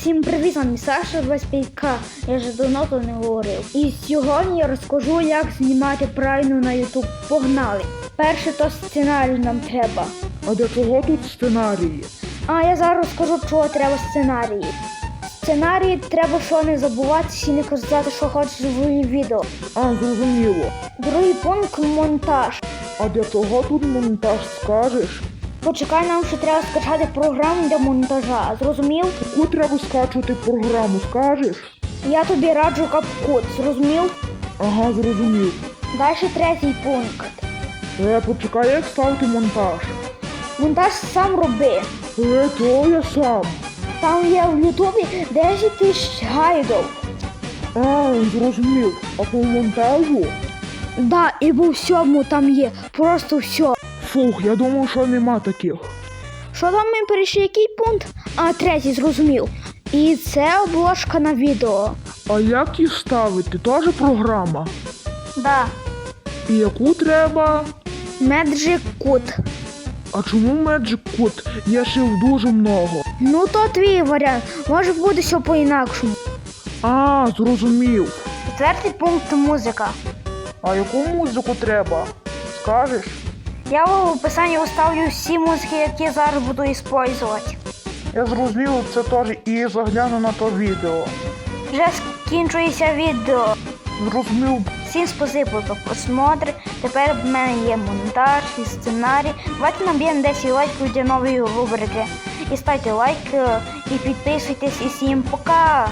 Всім привіт, вам Саша 25К. Я вже давно то не говорив. І сьогодні я розкажу, як знімати правильно на YouTube. Погнали! Перше то сценарій нам треба. А для чого тут сценарії? А я зараз розкажу, чого треба сценарії. Сценарії треба що не забувати і не казати, що хочеш в відео. А, зрозуміло. Другий пункт монтаж. А для чого тут монтаж скажеш? Почекай, нам ще треба скачати програму для монтажа. Зрозумів? Яку треба скачувати програму, скажеш? Я тобі раджу капкут, зрозумів? Ага, зрозумів. Далі третій пункт. Е, почекай, як ставити монтаж. Монтаж сам роби. Е, то я сам. Там є в Ютубі 10 тисяч гайдів. А, зрозумів. А по монтажу? Да, і по всьому там є. Просто все. Фух, я думав, що нема таких. Що там ми перейшли який пункт? А третій зрозумів. І це обложка на відео. А як їх ставити? Теж програма. Да. І яку треба? Magic Cut. А чому Magic Cut? Є ще дуже много. Ну то твій варіант. Може буде все по-інакшому. А, зрозумів. Четвертий пункт музика. А яку музику треба? Скажеш? Я в описанні оставлю всі музики, які зараз буду використовувати. Я зрозумів це теж і загляну на то відео. Вже скінчується відео. Зрозумів. Всім спасибо за просмотр. Тепер в мене є монтаж і сценарій. Давайте наб'ємо 10 лайків для нової рубрики. І ставте лайк, е, і підписуйтесь, і всім пока!